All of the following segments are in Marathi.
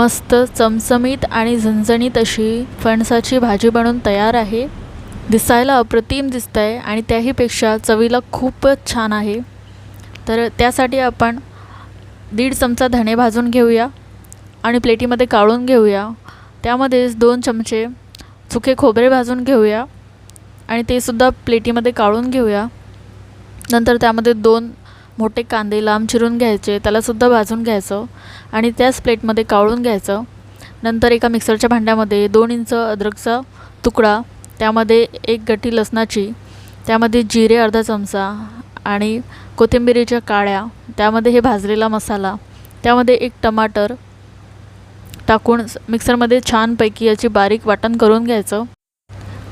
मस्त चमचमीत आणि झणझणीत अशी फणसाची भाजी बनवून तयार आहे. दिसायला अप्रतिम दिसत आहे आणि त्याहीपेक्षा चवीला खूपच छान आहे. तर त्यासाठी आपण दीड चमचा धणे भाजून घेऊया आणि प्लेटीमध्ये काढून घेऊया. त्यामध्येच दोन चमचे सुके खोबरे भाजून घेऊया आणि ते सुद्धा प्लेटीमध्ये काढून घेऊया. नंतर त्यामध्ये दोन मोठे कांदे लांब चिरून घ्यायचे त्यालासुद्धा भाजून घ्यायचं आणि त्याच प्लेटमध्ये काढून घ्यायचं. नंतर एका मिक्सरच्या भांड्यामध्ये दोन इंच अद्रकचा तुकडा त्यामध्ये एक गठी लसणाची त्यामध्ये जिरे अर्धा चमचा आणि कोथिंबिरीच्या काळ्या त्यामध्ये हे भाजलेला मसाला त्यामध्ये एक टमाटर टाकून मिक्सरमध्ये छानपैकी याची बारीक वाटण करून घ्यायचं.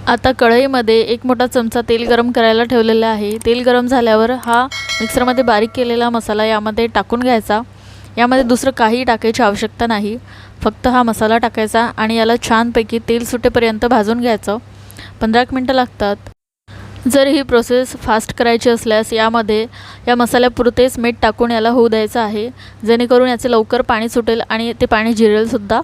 आता कढईमध्ये एक मोठा चमचा तेल गरम करायला ठेवलेलं आहे. तेल गरम झाल्यावर हा मिक्सरमध्ये बारीक केलेला मसाला यामध्ये टाकून घ्यायचा. यामध्ये दुसरं काही टाकायची आवश्यकता नाही. फक्त हा मसाला टाकायचा आणि याला छानपैकी तेल सुटेपर्यंत भाजून घ्यायचं. पंधरा एक मिनटं लागतात. जर ही प्रोसेस फास्ट करायची असल्यास यामध्ये या मसाल्यापुरतेच मीठ टाकून याला होऊ द्यायचं आहे. जेणेकरून याचे लवकर पाणी सुटेल आणि ते पाणी जिरेलसुद्धा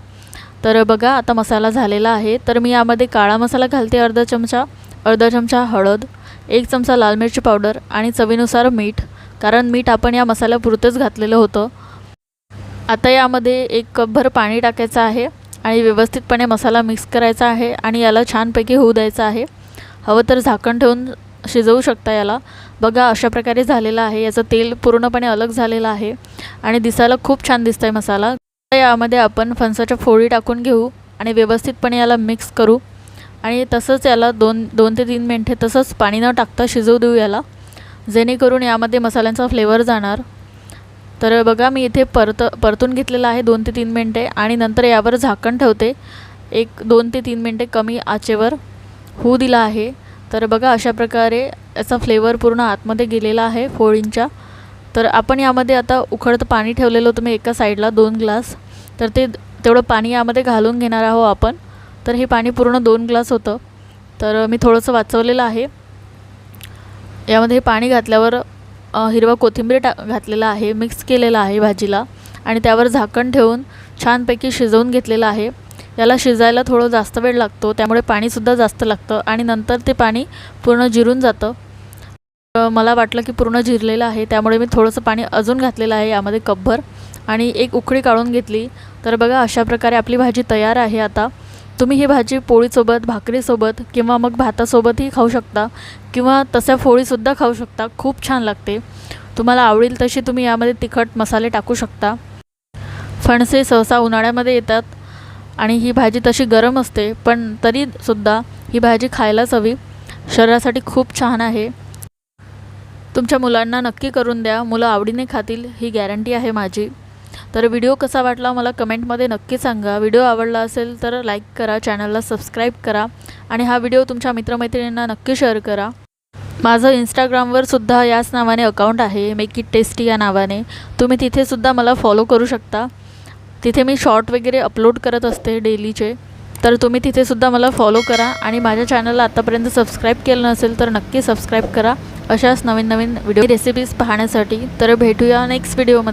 तर बघा आता मसाला झालेला आहे. तर मी यामध्ये काळा मसाला घालते अर्धा चमचा अर्धा चमचा हळद एक चमचा लाल मिरची पावडर आणि चवीनुसार मीठ. कारण मीठ आपण या मसाल्यापुरतंच घातलेलं होतं. आता यामध्ये एक कपभर पाणी टाकायचं आहे आणि व्यवस्थितपणे मसाला मिक्स करायचा आहे आणि याला छानपैकी होऊ द्यायचं आहे. हवं तर झाकण ठेवून शिजवू शकता याला. बघा अशा प्रकारे झालेलं आहे. याचं तेल पूर्णपणे अलग झालेलं आहे आणि दिसायला खूप छान दिसतं आहे मसाला. यामध्ये आपण फणसाच्या फोडी टाकून घेऊ आणि व्यवस्थितपणे याला मिक्स करू. आणि तसंच याला दोन दोन ते तीन मिनटे तसंच पाणी न टाकता शिजवू देऊ याला. जेणेकरून यामध्ये मसाल्यांचा फ्लेवर जाणार. तर बघा मी इथे परत परतून घेतलेलं आहे दोन ते तीन मिनटे आणि नंतर यावर झाकण ठेवते. एक दोन ते तीन मिनटे कमी आचेवर होऊ दिला आहे. तर बघा अशा प्रकारे याचा फ्लेवर पूर्ण आतमध्ये गेलेला आहे फोळींच्या तर आपण यामध्ये आता उखडतं पाणी ठेवलेलं होतं. मी एका साईडला दोन ग्लास तर ते तेवढं पाणी यामध्ये घालून घेणार आहो आपण. तर हे पाणी पूर्ण दोन ग्लास होतं. तर मी थोडंसं वाचवलेलं आहे. यामध्ये हे पाणी घातल्यावर हिरवा कोथिंबीर टा घातलेला आहे मिक्स केलेला आहे भाजीला. आणि त्यावर झाकण ठेवून छानपैकी शिजवून घेतलेलं आहे. याला शिजायला थोडं जास्त वेळ लागतो त्यामुळे पाणीसुद्धा जास्त लागतं आणि नंतर ते पाणी पूर्ण जिरून जातं. मला वाटलं की पूर्ण जिरलेलं आहे त्यामुळे मी थोडंसं पाणी अजून घातलेलं आहे यामध्ये कपभर. आणि एक उकळी काढून घेतली. तर बघा अशा प्रकारे आपली भाजी तयार आहे आता. तुम्ही ही भाजी पोळीसोबत भाकरीसोबत किंवा मग भातासोबतही खाऊ शकता किंवा तशा फोळीसुद्धा खाऊ शकता. खूप छान लागते. तुम्हाला आवडेल तशी तुम्ही यामध्ये तिखट मसाले टाकू शकता. फणसे सहसा उन्हाळ्यामध्ये येतात आणि ही भाजी तशी गरम असते पण तरीसुद्धा ही भाजी खायलाच हवी. शरीरासाठी खूप छान आहे. तुमच्या मुलांना नक्की करून द्या. मुलं आवडीने खातील ही गॅरंटी आहे माझी. तर व्हिडिओ कसा वाटला मला कमेंटमध्ये नक्की सांगा. व्हिडिओ आवडला असेल तर लाईक करा चॅनलला सबस्क्राईब करा आणि हा व्हिडिओ तुमच्या मित्रमैत्रिणींना नक्की शेअर करा. माझं इंस्टाग्रामवर सुद्धा याच नावाने अकाउंट आहे मेक इट टेस्टी या नावाने. तुम्ही तिथेसुद्धा मला फॉलो करू शकता. तिथे मी शॉर्ट वगैरे अपलोड करत असते डेलीचे तर तुम्ही तिथेसुद्धा मला फॉलो करा आणि माझ्या चॅनलला आत्तापर्यंत सबस्क्राईब केलं नसेल तर नक्की सबस्क्राईब करा. अशाच नवीन नवीन व्हिडिओ रेसिपीज पाहण्यासाठी. तर भेटूया नेक्स्ट व्हिडिओमध्ये